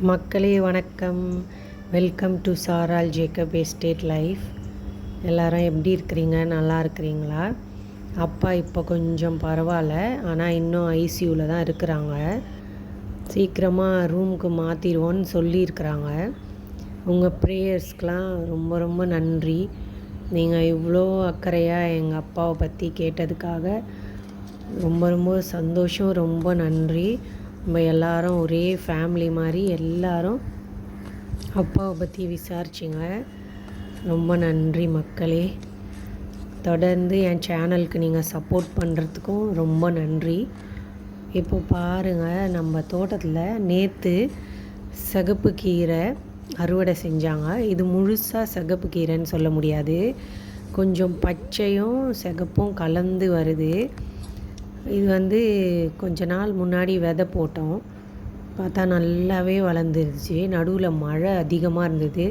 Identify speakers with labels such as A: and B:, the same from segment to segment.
A: மக்களே வணக்கம். Welcome to Saaral Jacob estate life எல்லாரும் எப்படி இருக்கிறீங்க? நல்லா இருக்கிறீங்களா? அப்பா இப்போ கொஞ்சம் பரவாயில்ல. ஆனால் இன்னும் ஐசியூவில் தான் இருக்கிறாங்க. சீக்கிரமாக ரூமுக்கு மாற்றிடுவோன்னு சொல்லியிருக்கிறாங்க. உங்கள் ப்ரேயர்ஸ்க்கெலாம் ரொம்ப ரொம்ப நன்றி. நீங்கள் இவ்வளோ அக்கறையாக எங்கள் அப்பாவை பற்றி கேட்டதுக்காக ரொம்ப ரொம்ப சந்தோஷம். ரொம்ப நன்றி. நம்ம எல்லாரும் ஒரே ஃபேமிலி மாதிரி எல்லாரும் அப்பாவை பற்றி விசாரிச்சிங்க. ரொம்ப நன்றி மக்களே. தொடர்ந்து என் சேனலுக்கு நீங்கள் சப்போர்ட் பண்ணுறதுக்கும் ரொம்ப நன்றி. இப்போ பாருங்கள் நம்ம தோட்டத்தில் நேற்று சிகப்பு கீரை அறுவடை செஞ்சாங்க. இது முழுசாக சிகப்பு கீரைன்னு சொல்ல முடியாது. கொஞ்சம் பச்சையும் சிகப்பும் கலந்து வருது. இது வந்து கொஞ்ச நாள் முன்னாடி விதை போட்டோம். பார்த்தா நல்லாவே வளர்ந்துருச்சு. நடுவில் மழை அதிகமாக இருந்தது.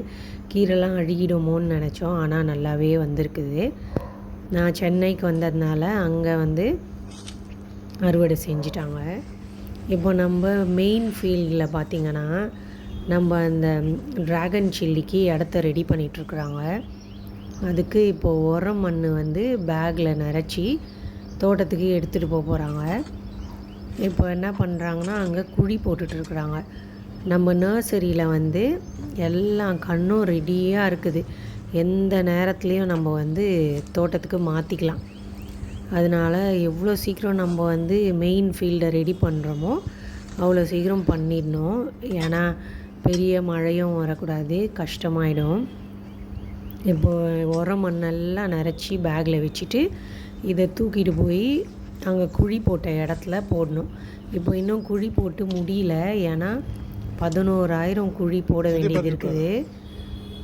A: கீரைலாம் அழுகிடுமோன்னு நினச்சோம். ஆனால் நல்லாவே வந்திருக்குது. நான் சென்னைக்கு வந்ததுனால அங்கே வந்து அறுவடை செஞ்சிட்டாங்க. இப்போ நம்ம மெயின் ஃபீல்டில் பார்த்திங்கன்னா நம்ம அந்த ட்ராகன் சில்லிக்கு இடத்த ரெடி பண்ணிகிட்ருக்குறாங்க அதுக்கு இப்போது உரம் மண் வந்து பேக்கில் நிறச்சி தோட்டத்துக்கு எடுத்துகிட்டு போக போகிறாங்க இப்போ என்ன பண்ணுறாங்கன்னா அங்கே குழி போட்டுட்ருக்குறாங்க நம்ம நர்சரியில் வந்து எல்லாம் கண்ணும் ரெடியாக இருக்குது. எந்த நேரத்துலேயும் நம்ம வந்து தோட்டத்துக்கு மாற்றிக்கலாம் அதனால் எவ்வளோ சீக்கிரம் நம்ம வந்து மெயின் ஃபீல்டை ரெடி பண்ணுறோமோ அவ்வளோ சீக்கிரம் பண்ணிடணும். ஏன்னா பெரிய மழையும் வரக்கூடாது கஷ்டமாயிடும். இப்போது உரம் மண்ணெல்லாம் நிறச்சி பேக்கில் வச்சுட்டு இதை தூக்கிட்டு போய் அங்கே குழி போட்ட இடத்துல போடணும். இப்போ இன்னும் குழி போட்டு முடியல. ஏன்னா பதினோராயிரம் குழி போட வேண்டியது இருக்குது.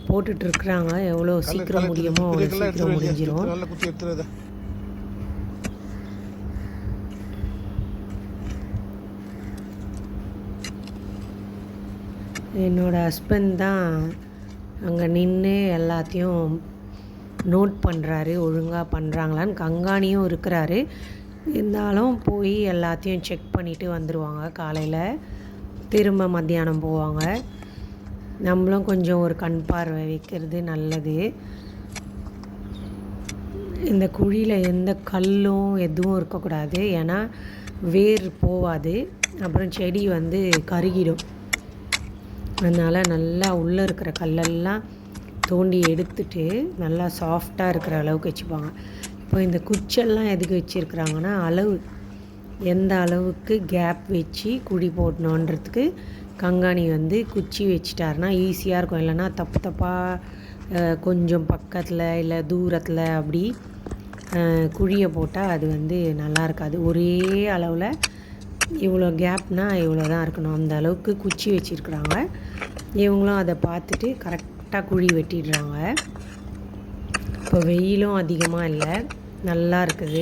A: போட்டுட்ருக்குறாங்க எவ்வளோ சீக்கிரம் முடியுமோ அவ்வளோ சீக்கிரம் முடிஞ்சிடும் என்னோடய ஹஸ்பண்ட் தான் அங்கே நின்று எல்லாத்தையும் நோட் பண்ணுறாரு ஒழுங்காக பண்ணுறாங்களான்னு கங்காணியும் இருக்கிறாரு. இருந்தாலும் போய் எல்லாத்தையும் செக் பண்ணிவிட்டு வந்துடுவாங்க காலையில். திரும்ப மத்தியானம் போவாங்க. நம்மளும் கொஞ்சம் ஒரு கண் பார்வை வைக்கிறது நல்லது. இந்த குழியில் எந்த கல்லும் எதுவும் இருக்கக்கூடாது. ஏன்னா வேர் போகாது அப்புறம் செடி வந்து கருகிடும். அதனால் நல்லா உள்ளே இருக்கிற கல்லெல்லாம் தோண்டி எடுத்துட்டு நல்லா சாஃப்டாக இருக்கிற அளவுக்கு வச்சுப்பாங்க. இப்போ இந்த குச்செல்லாம் எதுக்கு வச்சுருக்குறாங்கன்னா அளவு. எந்த அளவுக்கு கேப் வச்சு குழி போடணுன்றதுக்கு கங்காணி வந்து குச்சி வச்சிட்டாருன்னா ஈஸியாக இருக்கும். இல்லைன்னா தப்பு தப்பாக கொஞ்சம் பக்கத்தில் இல்லை தூரத்தில் அப்படி குழியை போட்டால் அது வந்து நல்லா இருக்காது. ஒரே அளவில் இவ்வளோ கேப்னால் இவ்வளோ தான் இருக்கணும். அந்த அளவுக்கு குச்சி வச்சுருக்குறாங்க. இவங்களும் அதை பார்த்துட்டு கரெக்ட் கரெக்டாக குழி வெட்டிடுறாங்க. இப்போ வெயிலும் அதிகமாக இல்லை. நல்லா இருக்குது.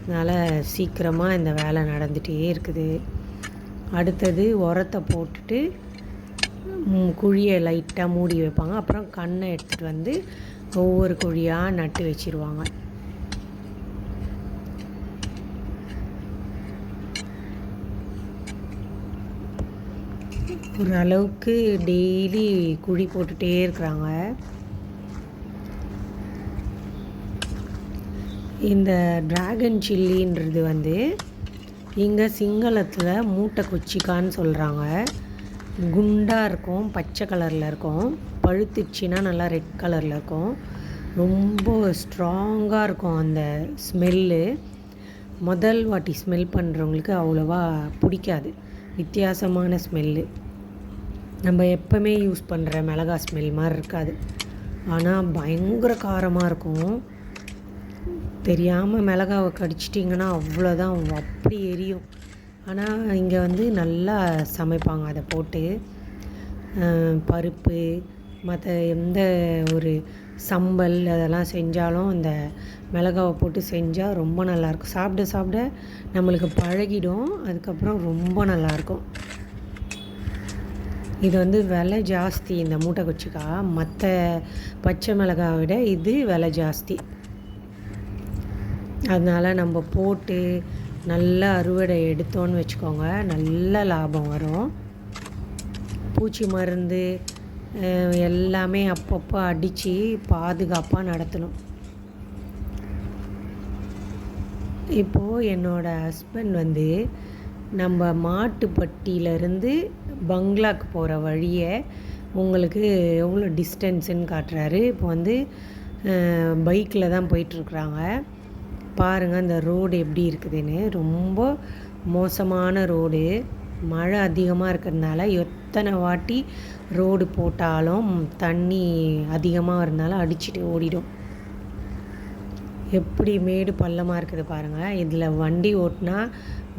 A: அதனால் சீக்கிரமாக இந்த வேலை நடந்துகிட்டே இருக்குது. அடுத்தது உரத்தை போட்டுட்டு குழியை லைட்டாக மூடி வைப்பாங்க. அப்புறம் கண்ணை எடுத்துகிட்டு வந்து ஒவ்வொரு குழியாக நட்டு வச்சுருவாங்க. ஒரு அளவுக்கு டெய்லி குழி போட்டுகிட்டே இருக்கிறாங்க. இந்த டிராகன் சில்லின்றது வந்து இங்கே சிங்களத்தில் மூட்டை குச்சிக்கான்னு சொல்கிறாங்க குண்டாக இருக்கும் பச்சை கலரில் இருக்கும். பழுத்துச்சின்னா நல்லா ரெட் கலரில் இருக்கும். ரொம்ப ஸ்ட்ராங்காக இருக்கும் அந்த ஸ்மெல்லு முதல் வாட்டி ஸ்மெல் பண்ணுறவங்களுக்கு அவ்வளோவா பிடிக்காது. வித்தியாசமான ஸ்மெல்லு நம்ம எப்போவுமே யூஸ் பண்ணுற மிளகா ஸ்மெல் மாதிரி இருக்காது. ஆனால் பயங்கர காரமாக இருக்கும். தெரியாமல் மிளகாவை கடிச்சிட்டிங்கன்னா அவ்வளோதான் அப்படி எரியும். ஆனால் இங்கே வந்து நல்லா சமைப்பாங்க அதை போட்டு. பருப்பு மற்ற எந்த ஒரு சம்பல் அதெல்லாம் செஞ்சாலும் இந்த மிளகாவை போட்டு செஞ்சால் ரொம்ப நல்லாயிருக்கும் சாப்பிட சாப்பிட நம்மளுக்கு பழகிடும். அதுக்கப்புறம் ரொம்ப நல்லாயிருக்கும் இது வந்து விலை ஜாஸ்தி இந்த மூட்டை குச்சிக்கா மற்ற பச்சை மிளகாவை விட இது விலை ஜாஸ்தி. அதனால் நம்ம போட்டு நல்லா அறுவடை எடுத்தோன்னு வச்சுக்கோங்க. நல்ல லாபம் வரும். பூச்சி மருந்து எல்லாமே அப்பப்போ அடித்து பாதுகாப்பாக நடத்தணும். இப்போது என்னோடய ஹஸ்பண்ட் வந்து நம்ம மாட்டுப்பட்டியிலேருந்து பங்களாக்கு போகிற வழியை உங்களுக்கு எவ்வளோ டிஸ்டன்ஸுன்னு காட்டுறாரு. இப்போ வந்து பைக்கில் தான் போயிட்டுருக்குறாங்க. பாருங்கள் அந்த ரோடு எப்படி இருக்குதுன்னு. ரொம்ப மோசமான ரோடு. மழை அதிகமாக இருக்கிறதுனால எத்தனை வாட்டி ரோடு போட்டாலும் தண்ணி அதிகமாக இருந்தாலும் அடிச்சுட்டு ஓடிடும். எப்படி மேடு பள்ளமாக இருக்குது பாருங்கள் இதில் வண்டி ஓட்டினா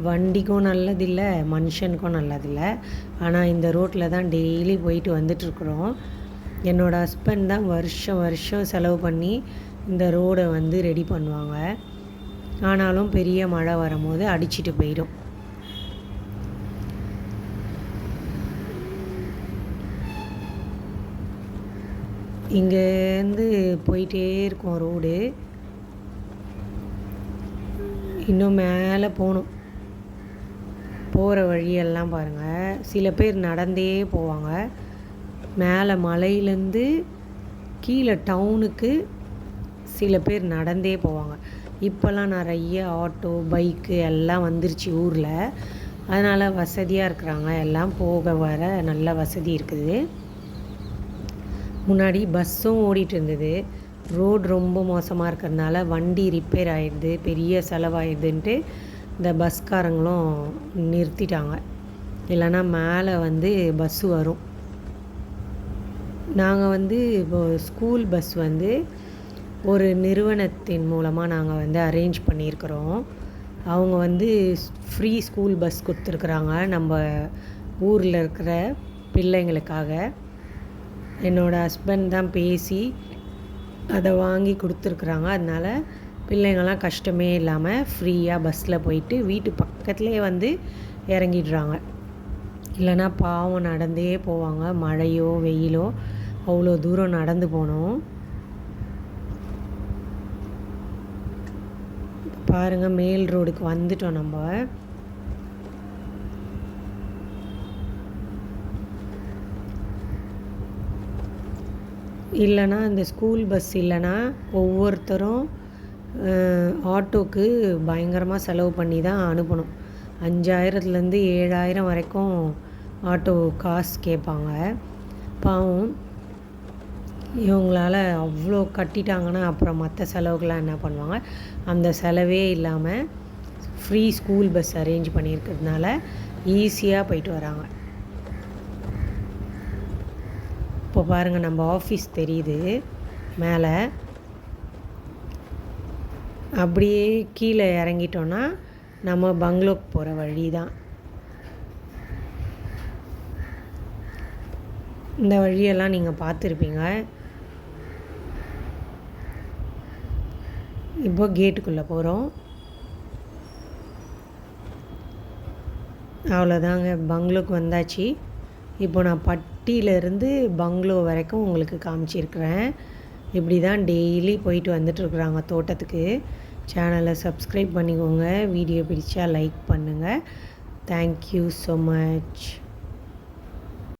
A: வண்டிக்கும் நல்லதில்லை மனுஷனுக்கும் நல்லதில்லை. ஆனால் இந்த ரோட்டில் தான் டெய்லி போயிட்டு வந்துட்டுருக்குறோம். என்னோடய ஹஸ்பண்ட் தான் வருஷம் வருஷம் செலவு பண்ணி இந்த ரோடை வந்து ரெடி பண்ணுவாங்க. ஆனாலும் பெரிய மழை வரும்போது அடிச்சிட்டு போயிடும். இங்கேருந்து போயிட்டே இருக்கும் ரோடு. இன்னும் மேலே போகணும். போகிற வழியெல்லாம் பாருங்கள் சில பேர் நடந்தே போவாங்க. மேலே மலையிலேருந்து கீழே டவுனுக்கு சில பேர் நடந்தே போவாங்க. இப்போல்லாம் நிறைய ஆட்டோ பைக்கு எல்லாம் வந்துருச்சு ஊரில். அதனால் வசதியாக இருக்கிறாங்க. எல்லாம் போக வர நல்ல வசதி இருக்குது. முன்னாடி பஸ்ஸும் ஓடிட்டு இருந்தது. ரோடு ரொம்ப மோசமாக இருக்கிறதுனால வண்டி ரிப்பேர் ஆயிடுது. பெரிய செலவாயிடுதுன்ட்டு இந்த பஸ்காரங்களும் நிறுத்திட்டாங்க. இல்லைன்னா மேலே வந்து பஸ்ஸு வரும். நாங்கள் வந்து இப்போ ஸ்கூல் பஸ் வந்து ஒரு நிறுவனத்தின் மூலமாக நாங்கள் வந்து அரேஞ்ச் பண்ணியிருக்கிறோம். அவங்க வந்து ஃப்ரீ ஸ்கூல் பஸ் கொடுத்துருக்குறாங்க. நம்ம ஊரில் இருக்கிற பிள்ளைங்களுக்காக. என்னோடய ஹஸ்பண்ட் தான் பேசி அதை வாங்கி கொடுத்துருக்குறாங்க. அதனால் பிள்ளைங்கள்லாம் கஷ்டமே இல்லாமல் ஃப்ரீயாக பஸ்ஸில் போயிட்டு வீட்டு பக்கத்துலேயே வந்து இறங்கிடுறாங்க. இல்லைன்னா பாவம் நடந்தே போவாங்க. மழையோ வெயிலோ அவ்வளோ தூரம் நடந்து போனோம் பாருங்கள் மேல் ரோடுக்கு வந்துட்டோம் நம்ம. இல்லைன்னா இந்த ஸ்கூல் பஸ் இல்லைன்னா ஒவ்வொருத்தரும் ஆட்டோக்கு பயங்கரமாக செலவு பண்ணி தான் அனுப்பணும். அஞ்சாயிரத்துலேருந்து ஏழாயிரம் வரைக்கும் ஆட்டோ காசு கேட்பாங்க. பாவம். இவங்களால அவ்வளோ கட்டிட்டாங்கன்னா அப்புறம் மற்ற செலவுக்கெலாம் என்ன பண்ணுவாங்க? அந்த செலவே இல்லாமல் ஃப்ரீ ஸ்கூல் பஸ் அரேஞ்ச் பண்ணியிருக்கிறதுனால ஈஸியாக போயிட்டு வராங்க. இப்போ பாருங்கள் நம்ம ஆஃபீஸ் தெரியுது மேலே. அப்படியே கீழே இறங்கிட்டோன்னா நம்ம பங்களோக்கு போகிற வழி தான் இந்த வழியெல்லாம் நீங்கள் பார்த்துருப்பீங்க. இப்போ கேட்டுக்குள்ளே போகிறோம் அவ்வளோதாங்க பங்களோக்கு வந்தாச்சு. இப்போ நான் பட்டியிலேருந்து பங்களோ வரைக்கும் உங்களுக்கு காமிச்சிருக்கிறேன். இப்படி தான் டெய்லி போயிட்டு வந்துட்டுருக்குறாங்க தோட்டத்துக்கு. சேனலை சப்ஸ்கிரைப் பண்ணிக்கோங்க. வீடியோ பிடிச்சா லைக் பண்ணுங்கள் தேங்க்யூ ஸோ மச்